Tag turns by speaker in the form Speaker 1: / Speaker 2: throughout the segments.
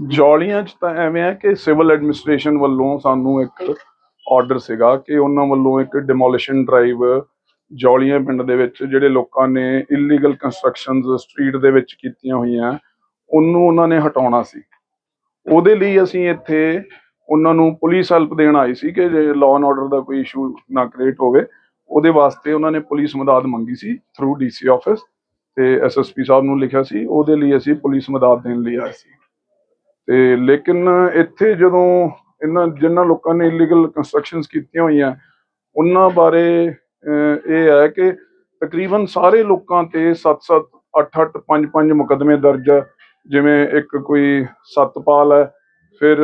Speaker 1: ਜੌਲੀਆਂ ਚ ਤਾਂ ਐਵੇਂ ਹੈ ਕਿ ਸਿਵਲ ਐਡਮਿਨਿਸਟ੍ਰੇਸ਼ਨ ਵੱਲੋਂ ਸਾਨੂੰ ਇੱਕ ਆਰਡਰ ਸੀਗਾ ਕਿ ਉਹਨਾਂ ਵੱਲੋਂ ਇੱਕ ਡਿਮੋਲੀਸ਼ਨ ਡਰਾਈਵ ਜੌਲੀਆਂ ਪਿੰਡ ਦੇ ਵਿੱਚ ਜਿਹੜੇ ਲੋਕਾਂ ਨੇ ਇਲੀਗਲ ਕੰਸਟਰਕਸ਼ਨਸ ਸਟਰੀਟ ਦੇ ਵਿੱਚ ਕੀਤੀਆਂ ਹੋਈਆਂ ਉਹਨੂੰ ਉਹਨਾਂ ਨੇ ਹਟਾਉਣਾ ਸੀ। ਉਹਦੇ ਲਈ ਅਸੀਂ ਇੱਥੇ ਉਹਨਾਂ ਨੂੰ ਪੁਲਿਸ ਹੈਲਪ ਦੇਣ ਆਏ ਸੀ ਕਿ ਜੇ ਲਾਅ ਐਂਡ ਆਰਡਰ ਦਾ ਕੋਈ ਇਸ਼ੂ ਨਾ ਕ੍ਰੀਏਟ ਹੋਵੇ ਉਹਦੇ ਵਾਸਤੇ ਉਹਨਾਂ ਨੇ ਪੁਲਿਸ ਮਦਦ ਮੰਗੀ ਸੀ ਥਰੂ ਡੀਸੀ ਆਫਿਸ ਤੇ ਐਸਐਸਪੀ ਸਾਹਿਬ ਨੂੰ ਲਿਖਿਆ ਸੀ। ਉਹਦੇ ਲਈ ਅਸੀਂ ਪੁਲਿਸ ਮਦਦ ਦੇਣ ਲਈ ਆਏ ਸੀ। ਤੇ ਲੇਕਿਨ ਇੱਥੇ ਜਦੋਂ ਇਹਨਾਂ ਜਿਨ੍ਹਾਂ ਲੋਕਾਂ ਨੇ ਇਲੀਗਲ ਕੰਸਟਰਕਸ਼ਨਸ ਕੀਤੀਆਂ ਹੋਈਆਂ ਉਹਨਾਂ ਬਾਰੇ ਇਹ ਹੈ ਕਿ ਤਕਰੀਬਨ ਸਾਰੇ ਲੋਕਾਂ ਤੇ 7-7 8-8 5-5 ਮੁਕਦਮੇ ਦਰਜ ਜਿਵੇਂ ਇੱਕ ਕੋਈ ਸਤਪਾਲ ਹੈ ਫਿਰ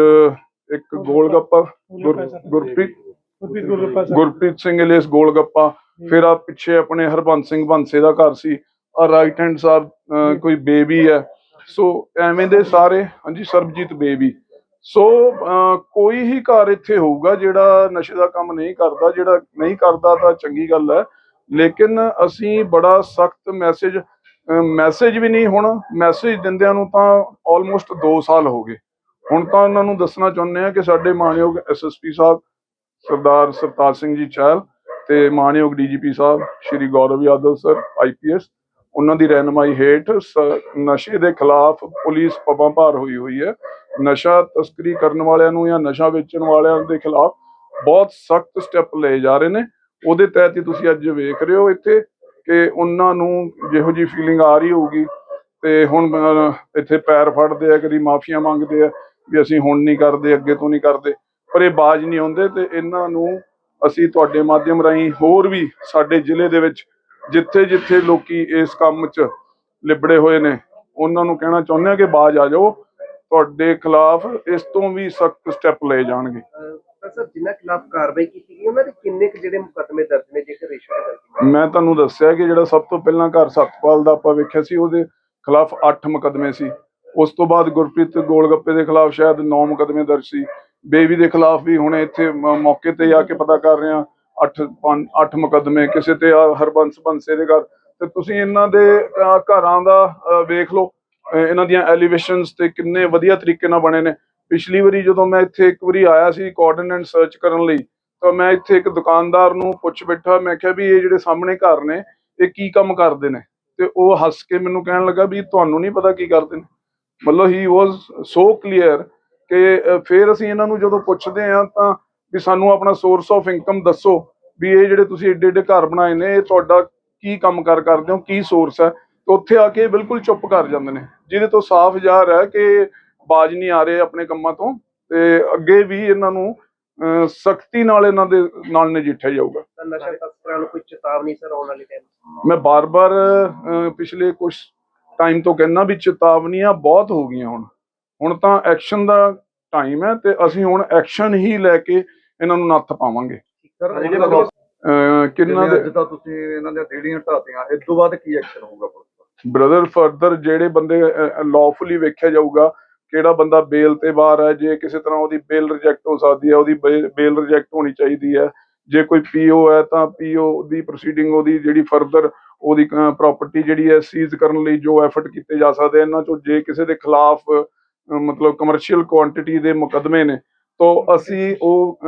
Speaker 1: ਇੱਕ ਗੋਲਗੱਪਾ ਗੁਰ- ਗੁਰਪ੍ਰੀਤ ਗੁਰਪ੍ਰੀਤ ਸਿੰਘ। ਇਲੀਸ ਗੋਲਗੱਪਾ। ਫਿਰ ਆ ਪਿੱਛੇ ਆਪਣੇ ਹਰਬੰਸ ਸਿੰਘ ਬੰਸੇ ਦਾ ਘਰ ਸੀ। ਆ ਰਾਈਟ ਹੈਂਡ ਸਾਹਿਬ ਕੋਈ ਬੇਬੀ ਹੈ। ਸੋ ਐਵੇਂ ਦੇ ਸਾਰੇ, ਹਾਂਜੀ, ਸਰਬਜੀਤ ਬੇਬੀ। ਸੋ ਕੋਈ ਹੀ ਘਰ ਇੱਥੇ ਹੋਊਗਾ ਜਿਹੜਾ ਨਸ਼ੇ ਦਾ ਕੰਮ ਨਹੀਂ ਕਰਦਾ, ਜਿਹੜਾ ਨਹੀਂ ਕਰਦਾ ਤਾਂ ਚੰਗੀ ਗੱਲ ਹੈ। ਲੇਕਿਨ ਅਸੀਂ ਬੜਾ ਸਖਤ ਮੈਸੇਜ ਮੈਸੇਜ ਵੀ ਨਹੀਂ ਹੁਣ, ਮੈਸੇਜ ਦਿੰਦਿਆਂ ਨੂੰ ਤਾਂ ਆਲਮੋਸਟ 2 ਸਾਲ ਹੋ ਗਏ। ਹੁਣ ਤਾਂ ਉਹਨਾਂ ਨੂੰ ਦੱਸਣਾ ਚਾਹੁੰਦੇ ਆ ਕਿ ਸਾਡੇ ਮਾਨਯੋਗ ਐਸਐਸਪੀ ਸਾਹਿਬ, ਸਰਦਾਰ ਸਰਤਾਜ ਸਿੰਘ ਜੀ ਚਹਿਲ ਤੇ ਮਾਨਯੋਗ ਡੀਜੀਪੀ ਸਾਹਿਬ, ਸ਼੍ਰੀ ਗੌਰਵ ਯਾਦਵ ਸਰ ਆਈਪੀਐਸ ਉਹਨਾਂ ਦੀ ਰਹਿਨਮਾਈ ਹੇਠ ਸ- ਨਸ਼ੇ ਦੇ ਖਿਲਾਫ ਪੁਲਿਸ ਪਬਾਂ ਭਾਰ ਹੋਈ ਹੋਈ ਹੈ। ਨਸ਼ਾ ਤਸਕਰੀ ਕਰਨ ਵਾਲਿਆਂ ਨੂੰ ਜਾਂ ਨਸ਼ਾ ਵੇਚਣ ਵਾਲਿਆਂ ਦੇ ਖਿਲਾਫ ਬਹੁਤ ਸਖਤ ਸਟੈਪ ਲਏ ਜਾ ਰਹੇ ਨੇ। ਉਹਦੇ ਤਹਿਤ ਹੀ ਤੁਸੀਂ ਅੱਜ ਵੇਖ ਰਹੇ ਹੋ ਇੱਥੇ ਕਿ ਉਹਨਾਂ ਨੂੰ ਜਿਹੋ ਜੀ ਫੀਲਿੰਗ ਆ ਰਹੀ ਹੋਊਗੀ ਤੇ ਹੁਣ ਇੱਥੇ ਪੈਰ ਫੜਦੇ ਆ, ਕਦੀ ਮਾਫੀਆਂ ਮੰਗਦੇ ਆ ਵੀ ਅਸੀਂ ਹੁਣ ਨਹੀਂ ਕਰਦੇ, ਅੱਗੇ ਤੋਂ ਨਹੀਂ ਕਰਦੇ। ਪਰ ਇਹ ਬਾਜ ਨਹੀਂ ਆਉਂਦੇ ਤੇ ਇਹਨਾਂ ਨੂੰ ਅਸੀਂ ਤੁਹਾਡੇ ਮਾਧਿਅਮ ਰਾਹੀਂ ਹੋਰ ਵੀ ਸਾਡੇ ਜ਼ਿਲ੍ਹੇ ਦੇ ਵਿੱਚ ਜਿੱਥੇ ਜਿੱਥੇ ਲੋਕੀ ਇਸ ਕੰਮ 'ਚ ਲਿਬੜੇ ਹੋਏ ਨੇ ਉਹਨਾਂ ਨੂੰ ਕਹਿਣਾ ਚਾਹੁੰਦੇ ਆ ਕਿ ਬਾਜ ਆ ਜਾਓ ਤੁਹਾਡੇ ਖਿਲਾਫ ਇਸ ਤੋਂ ਵੀ ਸਖਤ ਸਟੈਪ ਲਏ ਜਾਣਗੇ।
Speaker 2: ਤਾਂ ਸਰ ਜਿਨ੍ਹਾਂ ਖਿਲਾਫ ਕਾਰਵਾਈ ਕੀਤੀ ਗਈ ਉਹਨਾਂ ਦੇ ਕਿੰਨੇ ਕੁ ਜਿਹੜੇ ਮੁਕੱਦਮੇ ਦਰਜ ਨੇ ਜੇਕਰ ਰੇਸ਼ੋ ਦੀ ਗੱਲ ਕੀਤੀ
Speaker 1: ਮੈਂ ਤੁਹਾਨੂੰ ਦੱਸਿਆ ਕਿ ਜਿਹੜਾ ਸਭ ਤੋਂ ਪਹਿਲਾਂ ਘਰ ਸਤਪਾਲ ਦਾ ਆਪਾਂ ਵੇਖਿਆ ਸੀ ਉਹਦੇ ਖਿਲਾਫ 8 ਮੁਕੱਦਮੇ ਸੀ। ਉਸ ਤੋਂ ਬਾਅਦ ਗੁਰਪ੍ਰੀਤ ਗੋਲਗੱਪੇ ਦੇ ਖਿਲਾਫ ਸ਼ਾਇਦ 9 ਮੁਕੱਦਮੇ ਦਰਜ ਸੀ। ਬੇਬੀ ਦੇ ਖਿਲਾਫ ਵੀ ਹੁਣ ਇੱਥੇ ਮੌਕੇ ਤੇ ਜਾ ਕੇ ਪਤਾ ਕਰ ਰਹੇ ਆ 8 8 ਮੁਕੱਦਮੇ, ਕਿਸੇ ਤੇ ਆ ਹਰਬੰਸ ਬੰਸੇ ਦੇ ਘਰ, ਤੇ ਤੁਸੀਂ ਇਹਨਾਂ ਦੇ ਘਰਾਂ ਦਾ ਵੇਖ ਲਓ ਇਹਨਾਂ ਦੀਆਂ ਐਲੀਵੇਸ਼ਨਸ ਤੇ ਕਿੰਨੇ ਵਧੀਆ ਤਰੀਕੇ ਨਾਲ ਬਣੇ ਨੇ। ਪਿਛਲੀ ਵਾਰੀ ਜਦੋਂ ਮੈਂ ਇੱਥੇ ਇੱਕ ਵਾਰੀ ਆਇਆ ਸੀ ਕੋਆਰਡੀਨੇਟ ਸਰਚ ਕਰਨ ਲਈ, ਤਾਂ ਮੈਂ ਇੱਥੇ ਇੱਕ ਦੁਕਾਨਦਾਰ ਨੂੰ ਪੁੱਛ ਬੈਠਾ, ਮੈਂ ਕਿਹਾ ਵੀ ਇਹ ਜਿਹੜੇ ਸਾਹਮਣੇ ਘਰ ਨੇ, ਇਹ ਕੀ ਕੰਮ ਕਰਦੇ ਨੇ? ਤੇ ਉਹ ਹੱਸ ਕੇ ਮੈਨੂੰ ਕਹਿਣ ਲੱਗਾ ਵੀ ਤੁਹਾਨੂੰ ਨਹੀਂ ਪਤਾ ਕੀ ਕਰਦੇ ਨੇ। ਮਤਲਬ ਹੀ ਵਾਸ ਸੋ ਕਲੀਅਰ ਕਿ ਫਿਰ ਅਸੀਂ ਇਹਨਾਂ ਨੂੰ ਜਦੋਂ ਪੁੱਛਦੇ ਆ ਤਾਂ ਵੀ ਸਾਨੂੰ ਆਪਣਾ ਸੋਰਸ ਆਫ ਇਨਕਮ ਦੱਸੋ ਵੀ ਇਹ ਜਿਹੜੇ ਤੁਸੀਂ ਏਡੇ ਏਡੇ ਘਰ ਬਣਾਏ ਨੇ ਇਹ ਤੁਹਾਡਾ ਕੀ ਕੰਮ ਕਾਰ ਕਰਦੇ ਹੋ ਕੀ ਸੋਰਸ ਹੈ? ਉੱਥੇ ਆ ਕੇ ਬਿਲਕੁਲ ਚੁੱਪ ਕਰ ਜਾਂਦੇ ਨੇ। ਜਿਹਦੇ ਤੋਂ ਸਾਫ਼ ਜ਼ਾਹਰ ਹੈ ਕਿ ਬਾਜ ਨਹੀਂ ਆ ਰਹੇ ਆਪਣੇ ਕੰਮਾਂ ਤੋਂ ਤੇ ਅੱਗੇ ਵੀ ਇਹਨਾਂ ਨੂੰ ਸਖਤੀ ਨਾਲ ਇਹਨਾਂ ਦੇ ਨਾਲ ਨਜਿੱਠਿਆ ਜਾਊਗਾ।
Speaker 2: ਤਾਂ ਨਸ਼ਾ ਤਸਕਰਾਂ ਨੂੰ ਕੋਈ ਚੇਤਾਵਨੀ ਸਰ ਆਉਣ ਵਾਲੇ ਟਾਈਮ
Speaker 1: ਮੈਂ ਬਾਰ-ਬਾਰ ਪਿਛਲੇ ਕੁਝ ਟਾਈਮ ਤੋਂ ਕਹਿੰਦਾ ਵੀ ਚੇਤਾਵਨੀਆਂ ਬਹੁਤ ਹੋ ਗਈਆਂ ਹੁਣ। ਹੁਣ ਤਾਂ ਐਕਸ਼ਨ ਦਾ ਟਾਈਮ ਹੈ ਤੇ ਅਸੀਂ ਹੁਣ ਐਕਸ਼ਨ ਹੀ ਲੈ ਕੇ ਇਹਨਾਂ ਨੂੰ ਨੱਥ ਪਾਵਾਂਗੇ।
Speaker 3: ਸਰ
Speaker 2: ਜਿਹੜੇ
Speaker 3: ਜਿਹੜੇ
Speaker 1: ਅਹ, ਕਿੰਨਾ
Speaker 3: ਅੱਜ
Speaker 1: ਦੇ
Speaker 3: ਤਾਂ ਤੁਸੀਂ ਇਹਨਾਂ ਦੀਆਂ ਰੇੜੀਆਂ ਢਾਤੀਆਂ ਇਸ ਤੋਂ ਬਾਅਦ ਕੀ ਐਕਸ਼ਨ ਹੋਊਗਾ ਪੁਲਿਸ ਦਾ?
Speaker 1: ਬ੍ਰਦਰ ਫਰਦਰ ਜਿਹੜੇ ਬੰਦੇ ਲawfully ਵੇਖਿਆ ਜਾਊਗਾ ਕਿਹੜਾ ਬੰਦਾ ਬੇਲ ਤੇ ਬਾਹਰ ਹੈ ਜੇ ਕਿਸੇ ਤਰ੍ਹਾਂ ਉਹਦੀ ਬੇਲ ਰਿਜੈਕਟ ਹੋ ਸਕਦੀ ਹੈ ਉਹਦੀ ਬੇਲ ਰਿਜੈਕਟ ਹੋਣੀ ਚਾਹੀਦੀ ਹੈ। ਜੇ ਕੋਈ ਪੀਓ ਹੈ ਤਾਂ ਪੀਓ ਦੀ ਪ੍ਰੋਸੀਡਿੰਗ ਉਹਦੀ ਜਿਹੜੀ ਫਰਦਰ ਉਹਦੀ ਪ੍ਰਾਪਰਟੀ ਜਿਹੜੀ ਹੈ ਸੀਜ਼ ਕਰਨ ਲਈ ਜੋ ਐਫਰਟ ਕੀਤੇ ਜਾ ਸਕਦੇ ਆ, ਇਹਨਾਂ ਚੋਂ ਜੇ ਕਿਸੇ ਦੇ ਖਿਲਾਫ ਅਹ, ਮਤਲਬ ਕਮਰਸ਼ੀਅਲ ਕੁਆਂਟੀਟੀ ਦੇ ਮੁਕੱਦਮੇ ਨੇ ਤਾਂ ਅਸੀਂ ਉਹ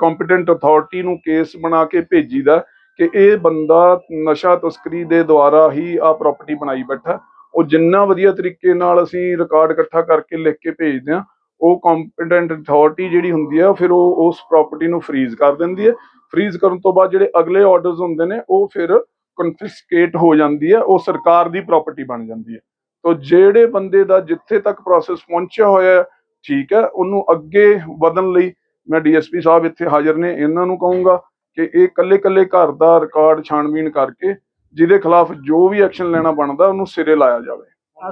Speaker 1: ਕੰਪੀਟੈਂਟ ਅਥਾਰਟੀ ਨੂੰ ਕੇਸ ਬਣਾ ਕੇ ਭੇਜੀਦਾ ਕਿ ਇਹ ਬੰਦਾ ਨਸ਼ਾ ਤਸਕਰੀ ਦੇ ਦੁਆਰਾ ਹੀ ਆ ਪ੍ਰਾਪਰਟੀ ਬਣਾਈ ਬੈਠਾ। ਉਹ ਜਿੰਨਾ ਵਧੀਆ ਤਰੀਕੇ ਨਾਲ ਅਸੀਂ ਰਿਕਾਰਡ ਇਕੱਠਾ ਕਰਕੇ ਲਿਖ ਕੇ ਭੇਜਦੇ ਆ ਉਹ ਕੰਪੀਟੈਂਟ ਅਥਾਰਟੀ ਜਿਹੜੀ ਹੁੰਦੀ ਹੈ ਫਿਰ ਉਹ ਉਸ ਪ੍ਰਾਪਰਟੀ ਨੂੰ ਫ੍ਰੀਜ਼ ਕਰ ਦਿੰਦੀ ਹੈ। ਫ੍ਰੀਜ਼ ਕਰਨ ਤੋਂ ਬਾਅਦ ਜਿਹੜੇ ਅਗਲੇ ਆਰਡਰਸ ਹੁੰਦੇ ਨੇ, ਉਹ ਫਿਰ ਕਨਫਿਸਕੇਟ ਹੋ ਜਾਂਦੀ ਹੈ, ਉਹ ਸਰਕਾਰ ਦੀ ਪ੍ਰਾਪਰਟੀ ਬਣ ਜਾਂਦੀ ਹੈ। ਤੋਂ ਜਿਹੜੇ ਬੰਦੇ ਦਾ ਜਿੱਥੇ ਤੱਕ ਪ੍ਰੋਸੈਸ ਪਹੁੰਚਿਆ ਹੋਇਆ ਹੈ ਠੀਕ ਹੈ ਉਹਨੂੰ ਅੱਗੇ ਵਧਣ ਲਈ ਮੈਂ ਡੀਐਸਪੀ ਸਾਹਿਬ ਇੱਥੇ ਹਾਜ਼ਰ ਨੇ ਇਹਨਾਂ ਨੂੰ ਕਹੂੰਗਾ ਕਿ ਇਹ ਕੱਲੇ ਕੱਲੇ ਘਰ ਦਾ ਰਿਕਾਰਡ ਛਾਣਬੀਣ ਕਰਕੇ ਜਿਹਦੇ ਖਿਲਾਫ ਜੋ ਵੀ ਐਕਸ਼ਨ ਲੈਣਾ ਬਣਦਾ ਉਹਨੂੰ ਸਿਰੇ ਲਾਇਆ ਜਾਵੇ।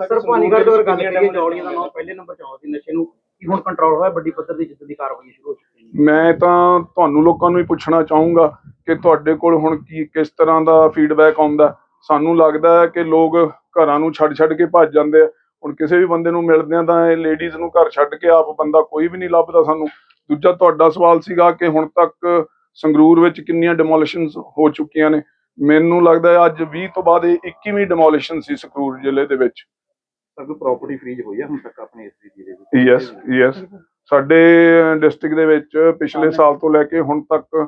Speaker 4: ਸਰ ਭਾਨੀਗੜ੍ਹ ਤੋਂ ਅਗਰ ਗੱਲ ਕਰੀਏ ਜੌਲੀਆਂ ਦਾ ਨਾਮ ਪਹਿਲੇ ਨੰਬਰ 'ਤੇ ਆਉਂਦਾ ਨਸ਼ੇ ਨੂੰ ਕੀ ਹੁਣ ਕੰਟਰੋਲ ਹੋਇਆ? ਵੱਡੀ ਪੱਧਰ ਦੀ ਜਿੱਦ ਦੀ ਕਾਰਵਾਈ ਸ਼ੁਰੂ ਹੋ ਚੁੱਕੀ ਹੈ।
Speaker 1: ਮੈਂ ਤਾਂ ਤੁਹਾਨੂੰ ਲੋਕਾਂ ਨੂੰ ਹੀ ਪੁੱਛਣਾ ਚਾਹੂੰਗਾ ਕਿ ਤੁਹਾਡੇ ਕੋਲ ਹੁਣ ਕੀ ਕਿਸ ਤਰ੍ਹਾਂ ਦਾ ਫੀਡਬੈਕ ਆਉਂਦਾ? ਸਾਨੂੰ ਲੱਗਦਾ ਹੈ ਕਿ ਲੋਕ ਘਰਾਂ ਨੂੰ ਛੱਡ ਛੱਡ ਕੇ ਭੱਜ ਜਾਂਦੇ ਆ। ਹੁਣ ਕਿਸੇ ਵੀ ਬੰਦੇ ਨੂੰ ਮਿਲਦੇ ਆ ਤਾਂ ਇਹ ਲੇਡੀਜ਼ ਨੂੰ ਘਰ ਛੱਡ ਕੇ ਆਪ ਬੰਦਾ ਕੋਈ ਵੀ ਨਹੀਂ ਲੱਭਦਾ ਸਾਨੂੰ। ਦੂਜਾ ਤੁਹਾਡਾ ਸਵਾਲ ਸੀਗਾ ਕਿ ਹੁਣ ਤੱਕ ਸੰਗਰੂਰ ਵਿੱਚ ਕਿੰਨੀਆਂ ਡਿਮੋਲੀਸ਼ਨਸ ਹੋ ਚੁੱਕੀਆਂ ਨੇ। ਮੈਨੂੰ ਲੱਗਦਾ ਹੈ ਅੱਜ 20 ਤੋਂ ਬਾਅਦ ਇਹ 21ਵੀਂ ਡਿਮੋਲੀਸ਼ਨ ਸੀ ਸੰਗਰੂਰ ਜ਼ਿਲ੍ਹੇ ਦੇ ਵਿੱਚ।
Speaker 3: ਕੋਈ ਪ੍ਰਾਪਰਟੀ ਫ੍ਰੀਜ ਹੋਈ ਹੈ ਹੁਣ ਤੱਕ ਆਪਣੇ ਇਸ ਜ਼ਿਲ੍ਹੇ ਵਿੱਚ?
Speaker 1: ਯੈਸ ਯੈਸ ਸਾਡੇ ਡਿਸਟ੍ਰਿਕਟ ਦੇ ਵਿੱਚ ਪਿਛਲੇ ਸਾਲ ਤੋਂ ਲੈ ਕੇ ਹੁਣ ਤੱਕ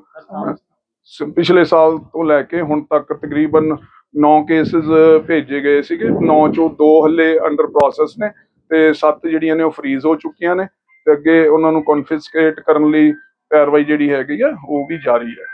Speaker 1: ਪਿਛਲੇ ਸਾਲ ਤੋਂ ਲੈ ਕੇ ਹੁਣ ਤੱਕ ਤਕਰੀਬਨ 9 ਕੇਸਿਸ ਭੇਜੇ ਗਏ ਸੀਗੇ। 9 ਚੋਂ 2 ਹੱਲੇ ਅੰਡਰ ਪ੍ਰੋਸੈਸ ਨੇ ਤੇ 7 ਜਿਹੜੀਆਂ ਨੇ ਉਹ ਫ੍ਰੀਜ਼ ਹੋ ਚੁੱਕੀਆਂ ਨੇ ਤੇ ਅੱਗੇ ਉਹਨਾਂ ਨੂੰ ਕਨਫਿਸਕੇਟ ਕਰਨ ਲਈ ਕਾਰਵਾਈ ਜਿਹੜੀ ਹੈਗੀ ਆ, ਉਹ ਵੀ ਜਾਰੀ ਹੈ।